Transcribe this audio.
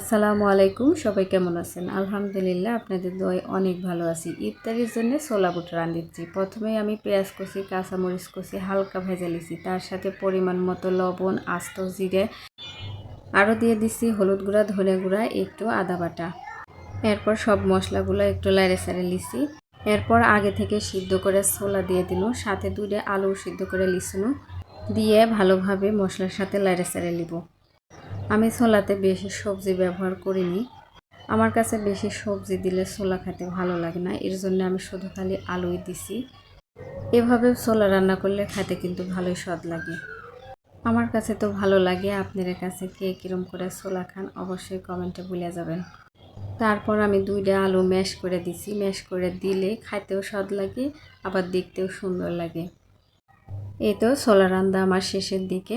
আসসালামু আলাইকুম, সবাই কেমন আছেন? আলহামদুলিল্লাহ, আপনাদের দোয়ায় অনেক ভালো আছি। ইফতারির জন্য ছোলা বুট রান্ধিচ্ছি প্রথমে আমি পেঁয়াজ কষি কাঁচামরিচ কষি হালকা ভেজে লিছি তার সাথে পরিমাণ মতো লবণ, আস্ত জিরে, আরও দিয়ে দিচ্ছি হলুদ গুঁড়া, ধনে গুঁড়া, একটু আদা বাটা। এরপর সব মশলাগুলো একটু লাড়ে সাড়ে লিছি এরপর আগে থেকে সিদ্ধ করে ছোলা দিয়ে দিল। সাথে দুইটা আলু সিদ্ধ করে লিসুনো দিয়ে ভালোভাবে মশলার সাথে লাড়ে সাড়ে লিব আমি ছোলাতে বেশি সবজি ব্যবহার করিনি। আমার কাছে বেশি সবজি দিলে ছোলা খেতে ভালো লাগে না, এর জন্য আমি শুধু খালি আলুই দিছি। এভাবে ছোলা রান্না করলে খেতে কিন্তু ভালোই স্বাদ লাগে। আমার কাছে তো ভালো লাগে আপনাদের কাছে কে কীরম করে ছোলা খান অবশ্যই কমেন্টে ভুলে যাবেন। তারপর আমি দুইটা আলু ম্যাশ করে দিছি, ম্যাশ করে দিলে খাইতেও স্বাদ লাগে, আবার দেখতেও সুন্দর লাগে। এই তো ছোলা রান্না আমার শেষের দিকে।